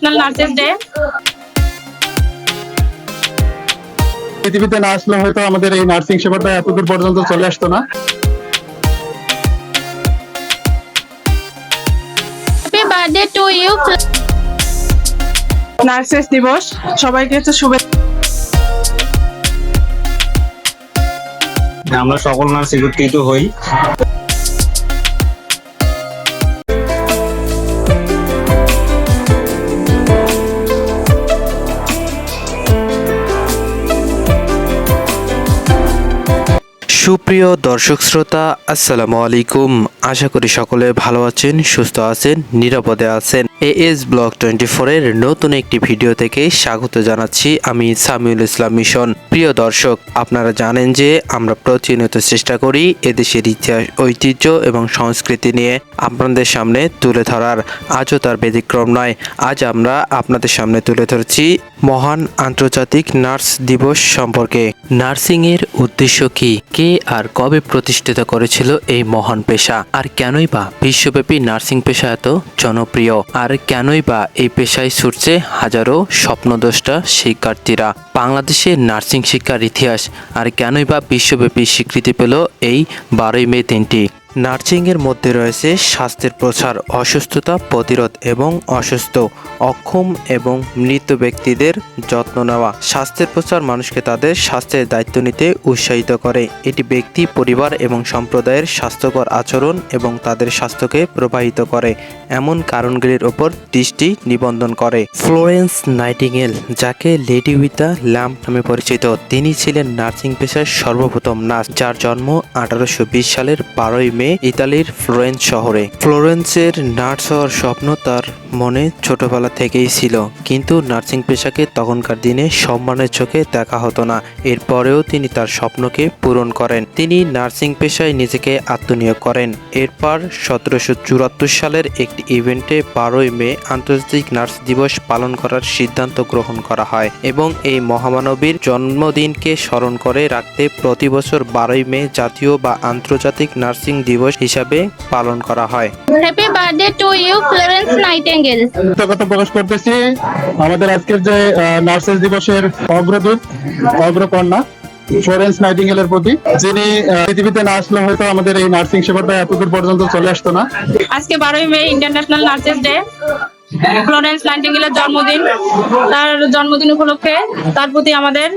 International nurses day পৃথিবীতে না আসলে হয়তো আমাদের এই নার্সিং সেবাটা এতদূর পর্যন্ত চলে আসতো না। বার্থডে টু ইউ নার্সেস দিবস সবাইকে হচ্ছে শুভেচ্ছা। আমরা সকল নার্স একত্রিত হই। সুপ্রিয় দর্শক শ্রোতা, আসসালামু আলাইকুম। আশা করি সকলে ভালো আছেন, সুস্থ আছেন, নিরাপদে আছেন। এএস ব্লগ টোয়েন্টি ফোরের নতুন একটি ভিডিও থেকে স্বাগত জানাচ্ছি আমি সামিউল ইসলাম মিশন। প্রিয় দর্শক, আপনারা জানেন যে আমরা প্রতিনিয়ত চেষ্টা করি এদেশের ইতিহাস, ঐতিহ্য এবং সংস্কৃতি নিয়ে আপনাদের সামনে তুলে ধরার। আজও তার ব্যতিক্রম নয়, আজ আমরা আপনাদের সামনে তুলে ধরছি মহান আন্তর্জাতিক নার্স দিবস সম্পর্কে। নার্সিং এর উদ্দেশ্য কি? কে আর কবে প্রতিষ্ঠিত করেছিল এই মহান পেশা? আর কেনই বা বিশ্বব্যাপী নার্সিং পেশা এত জনপ্রিয়? আর কেনই বা এই পেশায় ছুটছে হাজারো স্বপ্নদ্রষ্টা শিক্ষার্থীরা? বাংলাদেশের নার্সিং শিক্ষার ইতিহাস, আর কেনই বা বিশ্বব্যাপী স্বীকৃতি পেল এই বারোই মে দিনটি? নার্সিংয়ের মধ্যে রয়েছে স্বাস্থ্যের প্রচার অসুস্থতা প্রতিরোধ এবং অসুস্থ, অক্ষম এবং মৃত ব্যক্তিদের যত্ন নেওয়া। স্বাস্থ্যের প্রচার মানুষকে তাদের স্বাস্থ্যের দায়িত্ব নিতে উৎসাহিত করে। এটি ব্যক্তি, পরিবার এবং সম্প্রদায়ের স্বাস্থ্যকর আচরণ এবং তাদের স্বাস্থ্যকে প্রভাবিত করে। এমন কারণগুলির ওপর দৃষ্টি নিবন্ধন করে। ফ্লোরেন্স নাইটিংয়েল যাকে লেডি উইথ ল্যাম্প নামে পরিচিত, তিনি ছিলেন নার্সিং পেশার সর্বপ্রথম নার্স, যার জন্ম আঠারোশো বিশ সালের বারোই মে ইতালির ফ্লোরেন্স শহরে। ফ্লোরেন্সের নার্স হওয়ার স্বপ্ন তার মনে ছোটবেলা থেকেই ছিল। কিন্তু নার্সিং পেশাকে তখনকার দিনে সম্মানের চোখে দেখা হতো না। এরপরেও তিনি তার স্বপ্নকে পূরণ করেন। তিনি নার্সিং পেশায় নিজেকে আত্মনিয়োগ করেন। এরপর সতেরোশো চুরাত্তর সালের একটি ইভেন্টে বারোই মে আন্তর্জাতিক নার্স দিবস পালন করার সিদ্ধান্ত গ্রহণ করা হয় এবং এই মহামানবীর জন্মদিনকে স্মরণ করে রাখতে প্রতি বছর বারোই মে জাতীয় বা আন্তর্জাতিক নার্সিং দিবস হিসাবে পালন করা হয়। Happy birthday to you Florence Nightingale কৃতজ্ঞতা প্রকাশ করতেছি আমাদের আজকের যে নার্সেস দিবসের অগ্রদূত অগ্রকন্যা ফ্লোরেন্স নাইটিঙ্গেলের প্রতি যিনি পৃথিবীতে না আসলে হয়তো আমাদের এই নার্সিং সেবাটা এতদূর পর্যন্ত চলে আসতো না। আজকে বারোই May international nurses day Florence নাইটিঙ্গেলের জন্মদিন। তার জন্মদিন উপলক্ষে তার প্রতি আমাদের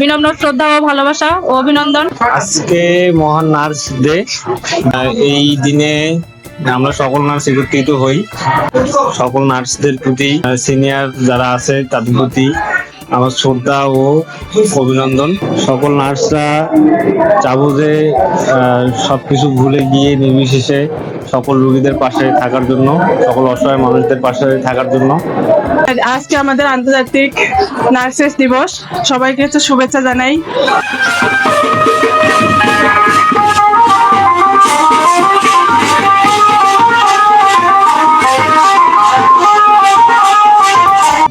বিনম্র শ্রদ্ধা ও ভালোবাসা ও অভিনন্দন। আজকে মহান নার্স ডে। এই দিনে আমরা সকল নার্স একত্রিত হই। সকল নার্সদের প্রতি সিনিয়র যারা আছে তাদের প্রতি আমার শ্রদ্ধা ও অভিনন্দন। সকল নার্সরা চাবো যে সব সবকিছু ভুলে গিয়ে নির্বিশেষে সকল রোগীদের পাশে থাকার জন্য, সকল অসহায় মানুষদের পাশে থাকার জন্য। আজকে আমাদের আন্তর্জাতিক নার্সেস দিবস। সবাইকে শুভেচ্ছা জানাই।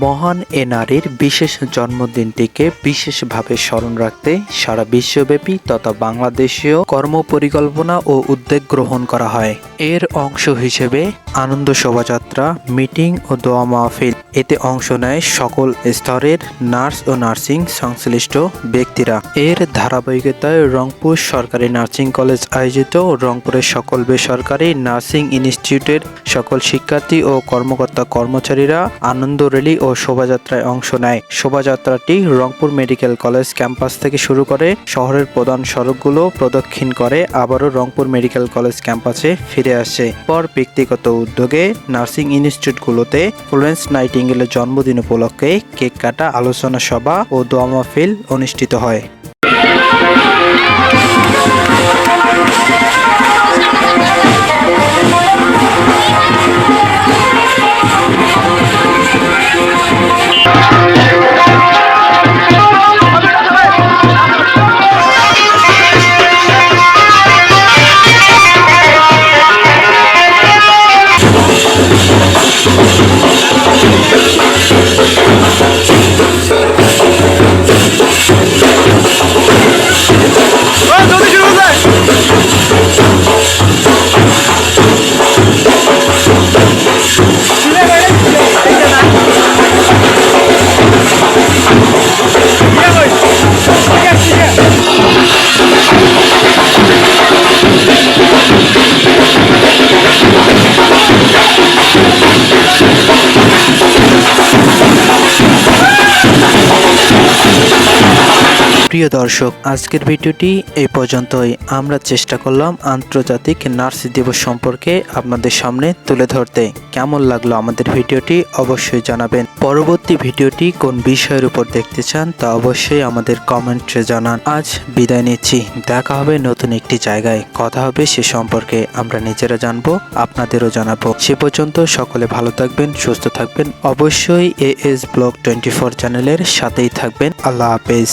মহান এ নারীর বিশেষ জন্মদিনটিকে বিশেষভাবে স্মরণ রাখতে সারা বিশ্বব্যাপী তথা বাংলাদেশীয় কর্মপরিকল্পনা ও উদ্যোগ গ্রহণ করা হয়। এর অংশ হিসেবে আনন্দ শোভাযাত্রা, মিটিং ও দোয়া মাহফিল এতে অংশ নেয় সকল স্তরের নার্স ও নার্সিং সংশ্লিষ্ট ব্যক্তিরা। এর ধারাবাহিকতায় রংপুর সরকারি নার্সিং কলেজ আয়োজিত রংপুরের সকল বেসরকারি নার্সিং ইনস্টিটিউটের সকল শিক্ষার্থী ও কর্মকর্তা কর্মচারীরা আনন্দ র্যালি ও শোভাযাত্রায় অংশ নেয়। শোভাযাত্রাটি রংপুর মেডিকেল কলেজ ক্যাম্পাস থেকে শুরু করে শহরের প্রধান সড়কগুলো প্রদক্ষিণ করে আবারও রংপুর মেডিকেল কলেজ ক্যাম্পাসে ফিরে আসে। পর ব্যক্তিগত উদ্যোগে নার্সিং ইনস্টিটিউটগুলোতে ফ্লোরেন্স নাইটিঙ্গেলের জন্মদিন উপলক্ষে কেক কাটা আলোচনা সভা ও দোয়া মাহফিল অনুষ্ঠিত হয়। প্রিয় দর্শক, আজকের ভিডিওটি এই পর্যন্তই। আমরা চেষ্টা করলাম আন্তর্জাতিক নার্স দিবস সম্পর্কে আপনাদের সামনে তুলে ধরতে। কেমন লাগল আমাদের ভিডিওটি অবশ্যই জানাবেন। পরবর্তী ভিডিওটি কোন বিষয়ের উপর দেখতে চান তা অবশ্যই আমাদের কমেন্টে জানান। আজ বিদায় নিচ্ছি। দেখা হবে নতুন একটি জায়গায়। কথা হবে সে সম্পর্কে আমরা নিজেরা জানব, আপনাদেরও জানাব। সে পর্যন্ত সকলে ভালো থাকবেন, সুস্থ থাকবেন। অবশ্যই A S blog twenty four চ্যানেলের সাথেই থাকবেন। আল্লাহ হাফেজ।